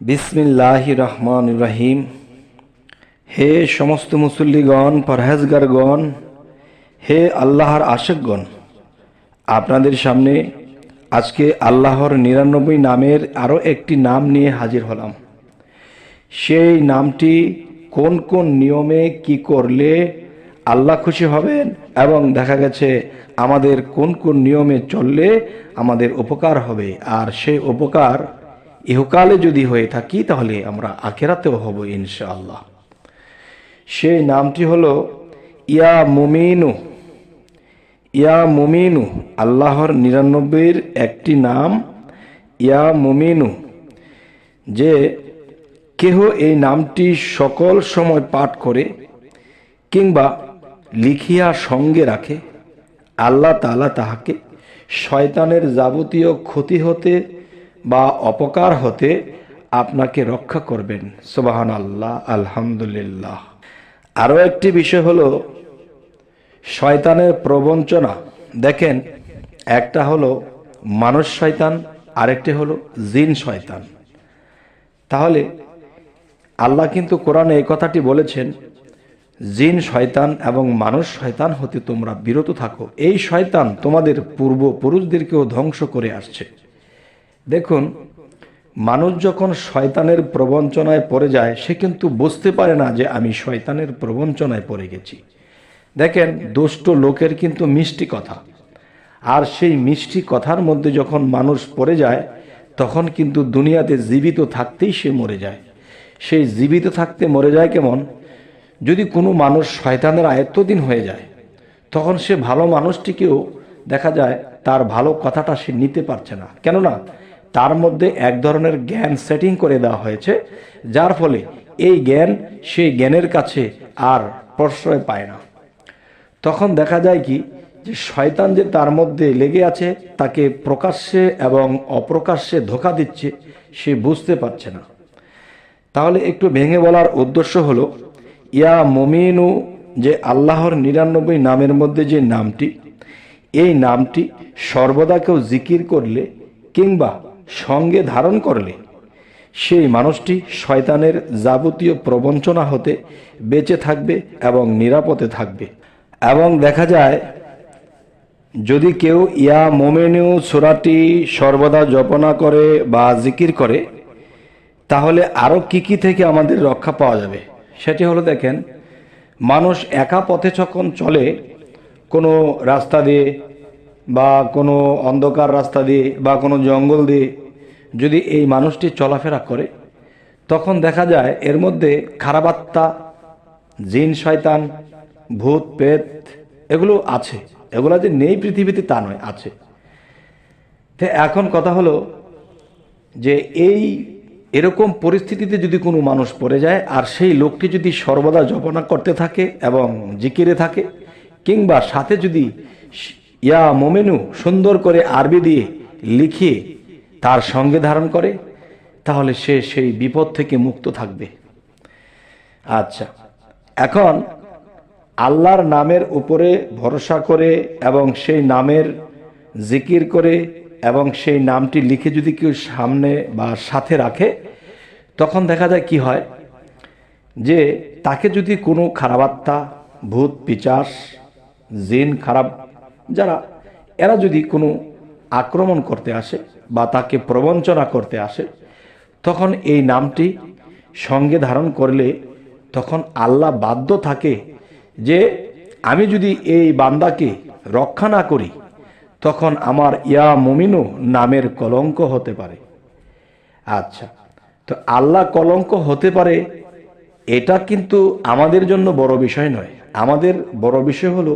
বিসমিল্লাহ রহমান রাহিম হে সমস্ত মুসল্লিগণ, পরহেজগারগণ, হে আল্লাহর আশেকগণ, আপনাদের সামনে আজকে আল্লাহর নিরানব্বই নামের আরও একটি নাম নিয়ে হাজির হলাম। সেই নামটি কোন কোন নিয়মে কি করলে আল্লাহ খুশি হবেন এবং দেখা গেছে আমাদের কোন কোন নিয়মে চললে আমাদের উপকার হবে, আর সেই উপকার ইহকালে যদি হয়ে থাকি, তাহলে আমরা আখেরাতেও হব ইনশাআল্লাহ। সেই নামটি হলো, ইয়া মুমিনু। ইয়া মুমিনু, আল্লাহর নিরানব্বইয়ের একটি নাম, ইয়া মুমিনু। যে কেহ এই নামটি সকল সময় পাঠ করে কিংবা লিখিয়া সঙ্গে রাখে, আল্লাহ তালা তাহাকে শয়তানের যাবতীয় ক্ষতি হতে বা অপকার হতে আপনাকে রক্ষা করবেন। সুবাহান আল্লাহ আলহামদুলিল্লাহ। আরও একটি বিষয় হলো, শয়তানের প্রবঞ্চনা। দেখেন, একটা হলো মানুষ শয়তান, আরেকটি হলো জিন শয়তান। তাহলে, আল্লাহ কিন্তু কোরআনে এই কথাটি বলেছেন, জিন শয়তান এবং মানুষ শয়তান হতে তোমরা বিরত থাকো। এই শয়তান তোমাদের পূর্বপুরুষদেরকেও ধ্বংস করে আসছে। দেখুন, মানুষ যখন শয়তানের প্রবঞ্চনায় পড়ে যায়, সে কিন্তু বুঝতে পারে না যে আমি শয়তানের প্রবঞ্চনায় পড়ে গেছি। দেখেন, দুষ্ট লোকের কিন্তু মিষ্টি কথা। আর সেই মিষ্টি কথার মধ্যে যখন মানুষ পড়ে যায়, তখন কিন্তু দুনিয়াতে জীবিত থাকতেই সে মরে যায়। সেই জীবিত থাকতে মরে যায় কেমন? যদি কোনো মানুষ শয়তানের আয়ত্তদিন হয়ে যায়, তখন সে ভালো মানুষটিকেও দেখা যায়, তার ভালো কথাটা সে নিতে পারছে না। কেননা তার মধ্যে এক ধরনের জ্ঞান সেটিং করে দেওয়া হয়েছে, যার ফলে এই জ্ঞান সেই জ্ঞানের কাছে আর প্রশ্রয় পায় না। তখন দেখা যায় কি, যে শয়তান যে তার মধ্যে লেগে আছে, তাকে প্রকাশ্যে এবং অপ্রকাশ্যে ধোকা দিচ্ছে, সে বুঝতে পারছে না। তাহলে একটু ভেঙে বলার উদ্দেশ্য হলো, ইয়া মমিনু, যে আল্লাহর নিরানব্বই নামের মধ্যে যে নামটি, এই নামটি সর্বদা কেউ জিকির করলে কিংবা সঙ্গে ধারণ করলে সেই মানুষটি শয়তানের যাবতীয় প্রবঞ্চনা হতে বেঁচে থাকবে এবং নিরাপদে থাকবে। এবং দেখা যায়, যদি কেউ ইয়া মোমেনু সুরাটি সর্বদা জপনা করে বা জিকির করে, তাহলে আরও কি কি থেকে আমাদের রক্ষা পাওয়া যাবে? সেটি হলো দেখেন, মানুষ একা পথে যখন চলে, কোনো রাস্তা দিয়ে বা কোনো অন্ধকার রাস্তা দিয়ে বা কোনো জঙ্গল দিয়ে যদি এই মানুষটি চলাফেরা করে, তখন দেখা যায় এর মধ্যে খারাপ আত্মা, জিন, শয়তান, ভূত পেত এগুলো আছে। এগুলো যে নেই পৃথিবীতে তা নয়, আছে। তো এখন কথা হলো যে এই এরকম পরিস্থিতিতে যদি কোনো মানুষ পড়ে যায়, আর সেই লোকটি যদি সর্বদা জপনা করতে থাকে এবং জিকিরে থাকে, কিংবা সাথে যদি ইয়া মোমেনু সুন্দর করে আরবি দিয়ে লিখিয়ে তার সঙ্গে ধারণ করে, তাহলে সে সেই বিপদ থেকে মুক্ত থাকবে। আচ্ছা এখন আল্লাহর নামের উপরে ভরসা করে এবং সেই নামের জিকির করে এবং সেই নামটি লিখে যদি কেউ সামনে বা সাথে রাখে, তখন দেখা যায় কি হয়? যে তাকে যদি কোনো খারাপাত্মা ভূত, পিচাস, জিন, খারাপ যারা, এরা যদি কোনো আক্রমণ করতে আসে বা তাকে প্রবঞ্চনা করতে আসে, তখন এই নামটি সঙ্গে ধারণ করলে তখন আল্লাহ বাধ্য থাকে যে, আমি যদি এই বান্দাকে রক্ষা না করি, তখন আমার ইয়া মুমিনু নামের কলঙ্ক হতে পারে। আচ্ছা তো আল্লাহ কলঙ্ক হতে পারে, এটা কিন্তু আমাদের জন্য বড় বিষয় নয়। আমাদের বড় বিষয় হলো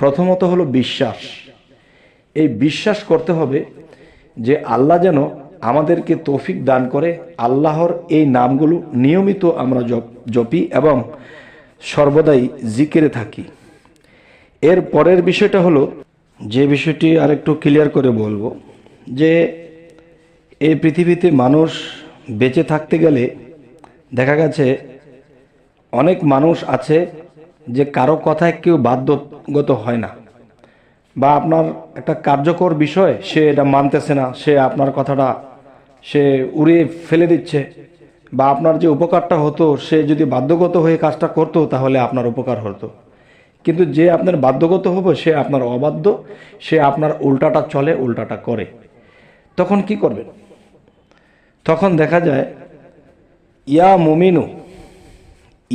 প্রথমত হলো বিশ্বাস। এই বিশ্বাস করতে হবে যে আল্লাহ যেন আমাদেরকে তৌফিক দান করে, আল্লাহর এই নামগুলো নিয়মিত আমরা জপি এবং সর্বদাই জিকেরে থাকি। এর পরের বিষয়টা হলো, যে বিষয়টি আরেকটু ক্লিয়ার করে বলব, যে এই পৃথিবীতে মানুষ বেঁচে থাকতে গেলে দেখা গেছে অনেক মানুষ আছে যে কারও কথায় কেউ বাধ্যগত হয় না। বা আপনার একটা কার্যকর বিষয়, সে এটা মানতেছে না, সে আপনার কথাটা সে উড়িয়ে ফেলে দিচ্ছে, বা আপনার যে উপকারটা হতো, সে যদি বাধ্যগত হয়ে কাজটা করতো, তাহলে আপনার উপকার হতো। কিন্তু যে আপনার বাধ্যগত হবে, সে আপনার অবাধ্য, সে আপনার উল্টাটা চলে, উল্টাটা করে। তখন কি করবেন? তখন দেখা যায়, ইয়া মুমিনু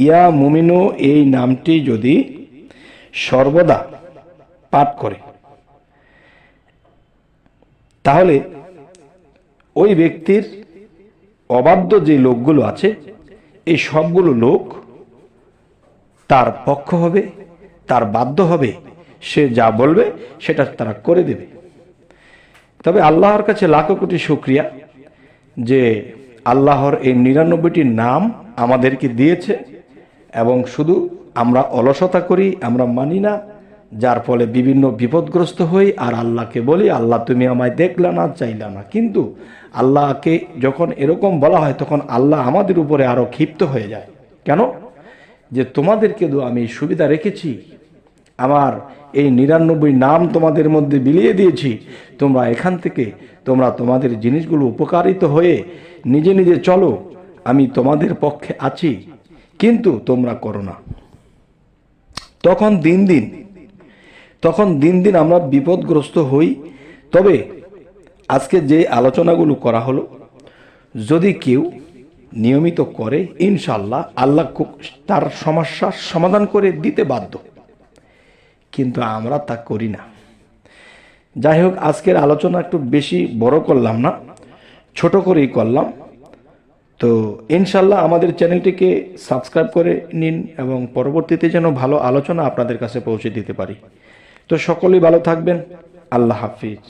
ইয়া মুমিনু, এই নামটি যদি সর্বদা পাঠ করে, তাহলে ওই ব্যক্তির অবাধ্য যে লোকগুলো আছে, এই সবগুলো লোক তার পক্ষ হবে, তার বাধ্য হবে, সে যা বলবে সেটা তারা করে দেবে। তবে আল্লাহর কাছে লাখো কোটি শুক্রিয়া যে আল্লাহর এই নিরানব্বইটি নাম আমাদেরকে দিয়েছে। এবং শুধু আমরা অলসতা করি, আমরা মানি না, যার ফলে বিভিন্ন বিপদগ্রস্ত হই আর আল্লাহকে বলি, আল্লাহ, তুমি আমায় দেখলা না, চাইলা না। কিন্তু আল্লাহকে যখন এরকম বলা হয়, তখন আল্লাহ আমাদের উপরে আরও ক্ষিপ্ত হয়ে যায়। কেন? যে তোমাদেরকে তো আমি সুবিধা রেখেছি, আমার এই নিরানব্বই নাম তোমাদের মধ্যে বিলিয়ে দিয়েছি। তোমরা এখান থেকে, তোমরা তোমাদের জিনিসগুলো উপকারিত হয়ে নিজে নিজে চলো, আমি তোমাদের পক্ষে আছি। কিন্তু তোমরা করো না। তখন দিন দিন, তখন দিন দিন আমরা বিপদগ্রস্ত হই। তবে আজকে যে আলোচনাগুলো করা হলো, যদি কেউ নিয়মিত করে ইনশাল্লাহ আল্লাহ তার সমস্যার সমাধান করে দিতে বাধ্য। কিন্তু আমরা তা করি না। যাই হোক, আজকের আলোচনা একটু বেশি বড় করলাম না, ছোট করেই করলাম। তো ইনশাল্লাহ আমাদের চ্যানেলটিকে সাবস্ক্রাইব করে নিন এবং পরবর্তীতে যেন ভালো আলোচনা আপনাদের কাছে পৌঁছে দিতে পারি। তো সকলেই ভালো থাকবেন। আল্লাহ হাফিজ।